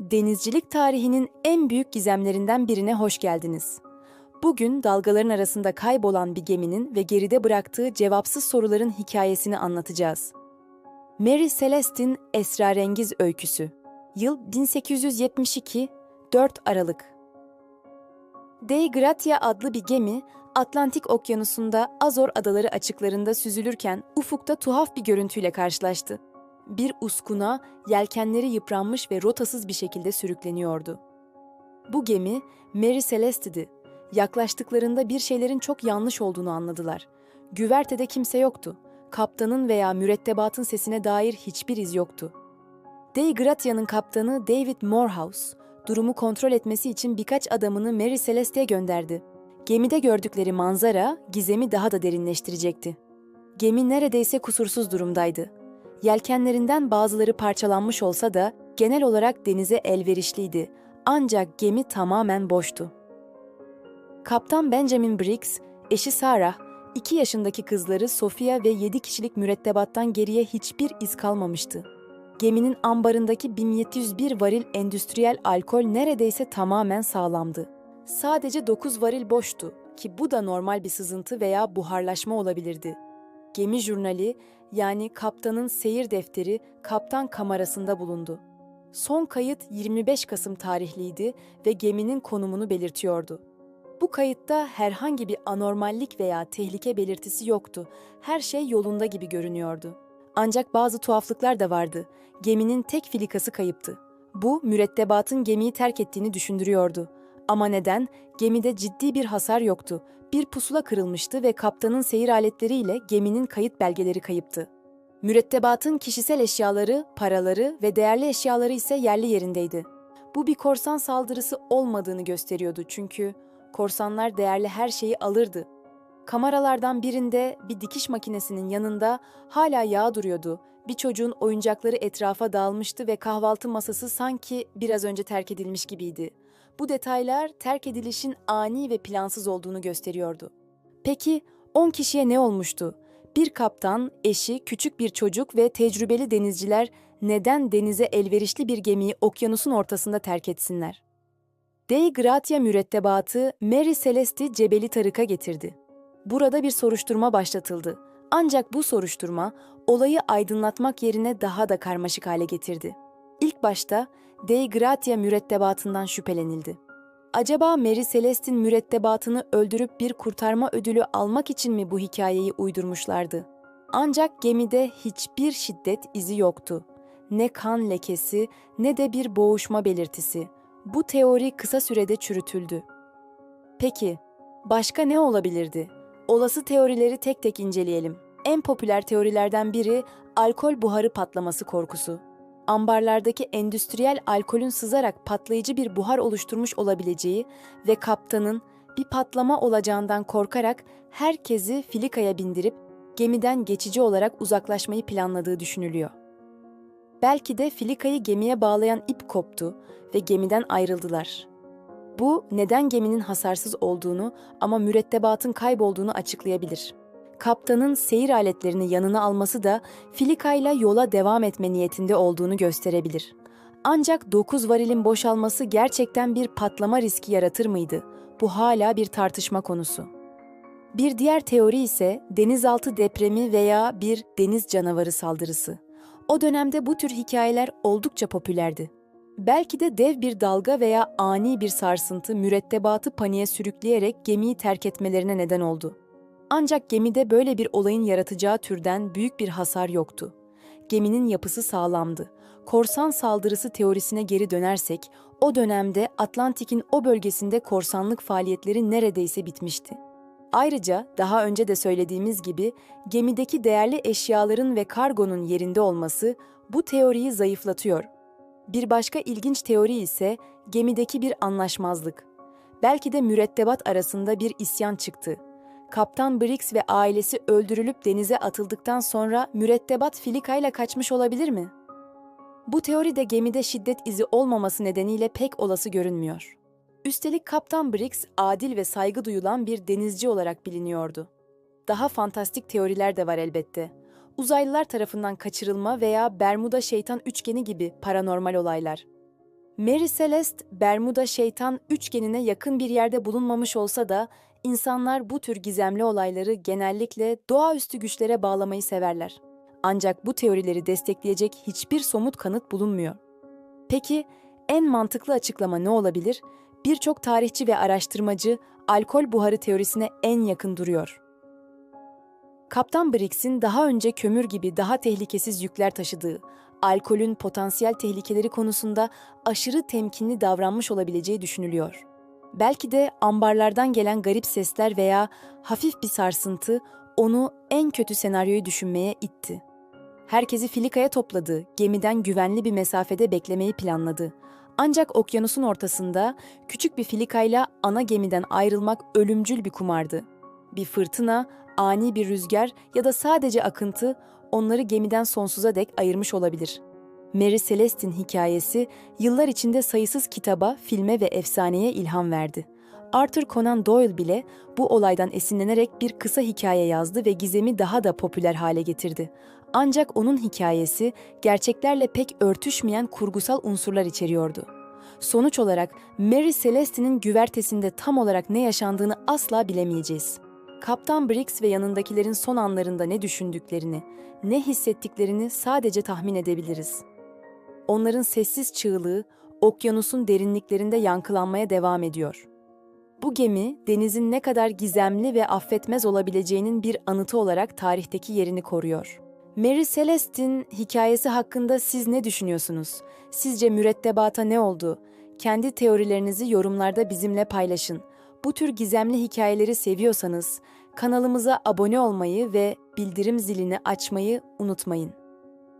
Denizcilik tarihinin en büyük gizemlerinden birine hoş geldiniz. Bugün dalgaların arasında kaybolan bir geminin ve geride bıraktığı cevapsız soruların hikayesini anlatacağız. Mary Celeste'in Esrarengiz Öyküsü Yıl 1872, 4 Aralık Dei Gratia adlı bir gemi, Atlantik Okyanusu'nda Azor Adaları açıklarında süzülürken ufukta tuhaf bir görüntüyle karşılaştı. Bir uskuna, yelkenleri yıpranmış ve rotasız bir şekilde sürükleniyordu. Bu gemi Mary Celeste'di. Yaklaştıklarında bir şeylerin çok yanlış olduğunu anladılar. Güvertede kimse yoktu. Kaptanın veya mürettebatın sesine dair hiçbir iz yoktu. Dei Gratia'nın kaptanı David Morehouse, durumu kontrol etmesi için birkaç adamını Mary Celeste'ye gönderdi. Gemide gördükleri manzara gizemi daha da derinleştirecekti. Gemi neredeyse kusursuz durumdaydı. Yelkenlerinden bazıları parçalanmış olsa da genel olarak denize elverişliydi. Ancak gemi tamamen boştu. Kaptan Benjamin Briggs, eşi Sarah, 2 yaşındaki kızları Sofia ve 7 kişilik mürettebattan geriye hiçbir iz kalmamıştı. Geminin ambarındaki 1701 varil endüstriyel alkol neredeyse tamamen sağlamdı. Sadece 9 varil boştu ki bu da normal bir sızıntı veya buharlaşma olabilirdi. Gemi jurnali yani kaptanın seyir defteri kaptan kamerasında bulundu. Son kayıt 25 Kasım tarihliydi ve geminin konumunu belirtiyordu. Bu kayıtta herhangi bir anormallik veya tehlike belirtisi yoktu. Her şey yolunda gibi görünüyordu. Ancak bazı tuhaflıklar da vardı. Geminin tek filikası kayıptı. Bu mürettebatın gemiyi terk ettiğini düşündürüyordu. Ama neden? Gemide ciddi bir hasar yoktu. Bir pusula kırılmıştı ve kaptanın seyir aletleriyle geminin kayıt belgeleri kayıptı. Mürettebatın kişisel eşyaları, paraları ve değerli eşyaları ise yerli yerindeydi. Bu bir korsan saldırısı olmadığını gösteriyordu çünkü korsanlar değerli her şeyi alırdı. Kameralardan birinde bir dikiş makinesinin yanında hala yağ duruyordu. Bir çocuğun oyuncakları etrafa dağılmıştı ve kahvaltı masası sanki biraz önce terk edilmiş gibiydi. Bu detaylar terk edilişin ani ve plansız olduğunu gösteriyordu. Peki 10 kişiye ne olmuştu? Bir kaptan, eşi, küçük bir çocuk ve tecrübeli denizciler neden denize elverişli bir gemiyi okyanusun ortasında terk etsinler? Dei Gratia mürettebatı Mary Celeste Cebeli Tarık'a getirdi. Burada bir soruşturma başlatıldı. Ancak bu soruşturma olayı aydınlatmak yerine daha da karmaşık hale getirdi. İlk başta Dei Gratia mürettebatından şüphelenildi. Acaba Mary Celeste'in mürettebatını öldürüp bir kurtarma ödülü almak için mi bu hikayeyi uydurmuşlardı? Ancak gemide hiçbir şiddet izi yoktu. Ne kan lekesi ne de bir boğuşma belirtisi. Bu teori kısa sürede çürütüldü. Peki, başka ne olabilirdi? Olası teorileri tek tek inceleyelim. En popüler teorilerden biri alkol buharı patlaması korkusu. Ambarlardaki endüstriyel alkolün sızarak patlayıcı bir buhar oluşturmuş olabileceği ve kaptanın bir patlama olacağından korkarak herkesi filikaya bindirip gemiden geçici olarak uzaklaşmayı planladığı düşünülüyor. Belki de filikayı gemiye bağlayan ip koptu ve gemiden ayrıldılar. Bu neden geminin hasarsız olduğunu ama mürettebatın kaybolduğunu açıklayabilir. Kaptanın seyir aletlerini yanına alması da filikayla yola devam etme niyetinde olduğunu gösterebilir. Ancak 9 varilin boşalması gerçekten bir patlama riski yaratır mıydı? Bu hala bir tartışma konusu. Bir diğer teori ise denizaltı depremi veya bir deniz canavarı saldırısı. O dönemde bu tür hikayeler oldukça popülerdi. Belki de dev bir dalga veya ani bir sarsıntı mürettebatı paniğe sürükleyerek gemiyi terk etmelerine neden oldu. Ancak gemide böyle bir olayın yaratacağı türden büyük bir hasar yoktu. Geminin yapısı sağlamdı. Korsan saldırısı teorisine geri dönersek, o dönemde Atlantik'in o bölgesinde korsanlık faaliyetleri neredeyse bitmişti. Ayrıca daha önce de söylediğimiz gibi gemideki değerli eşyaların ve kargonun yerinde olması bu teoriyi zayıflatıyor. Bir başka ilginç teori ise gemideki bir anlaşmazlık. Belki de mürettebat arasında bir isyan çıktı. Kaptan Briggs ve ailesi öldürülüp denize atıldıktan sonra mürettebat filikayla kaçmış olabilir mi? Bu teori de gemide şiddet izi olmaması nedeniyle pek olası görünmüyor. Üstelik Kaptan Briggs adil ve saygı duyulan bir denizci olarak biliniyordu. Daha fantastik teoriler de var elbette. Uzaylılar tarafından kaçırılma veya Bermuda şeytan üçgeni gibi paranormal olaylar. Mary Celeste, Bermuda şeytan üçgenine yakın bir yerde bulunmamış olsa da insanlar bu tür gizemli olayları genellikle doğaüstü güçlere bağlamayı severler. Ancak bu teorileri destekleyecek hiçbir somut kanıt bulunmuyor. Peki en mantıklı açıklama ne olabilir? Birçok tarihçi ve araştırmacı alkol buharı teorisine en yakın duruyor. Kaptan Briggs'in daha önce kömür gibi daha tehlikesiz yükler taşıdığı, alkolün potansiyel tehlikeleri konusunda aşırı temkinli davranmış olabileceği düşünülüyor. Belki de ambarlardan gelen garip sesler veya hafif bir sarsıntı onu en kötü senaryoyu düşünmeye itti. Herkesi filikaya topladı, gemiden güvenli bir mesafede beklemeyi planladı. Ancak okyanusun ortasında küçük bir filikayla ana gemiden ayrılmak ölümcül bir kumardı. Bir fırtına, ani bir rüzgar ya da sadece akıntı onları gemiden sonsuza dek ayırmış olabilir. Mary Celeste'in hikayesi yıllar içinde sayısız kitaba, filme ve efsaneye ilham verdi. Arthur Conan Doyle bile bu olaydan esinlenerek bir kısa hikaye yazdı ve gizemi daha da popüler hale getirdi. Ancak onun hikayesi gerçeklerle pek örtüşmeyen kurgusal unsurlar içeriyordu. Sonuç olarak Mary Celeste'nin güvertesinde tam olarak ne yaşandığını asla bilemeyeceğiz. Kaptan Briggs ve yanındakilerin son anlarında ne düşündüklerini, ne hissettiklerini sadece tahmin edebiliriz. Onların sessiz çığlığı okyanusun derinliklerinde yankılanmaya devam ediyor. Bu gemi denizin ne kadar gizemli ve affetmez olabileceğinin bir anıtı olarak tarihteki yerini koruyor. Mary Celeste'in hikayesi hakkında siz ne düşünüyorsunuz? Sizce mürettebata ne oldu? Kendi teorilerinizi yorumlarda bizimle paylaşın. Bu tür gizemli hikayeleri seviyorsanız kanalımıza abone olmayı ve bildirim zilini açmayı unutmayın.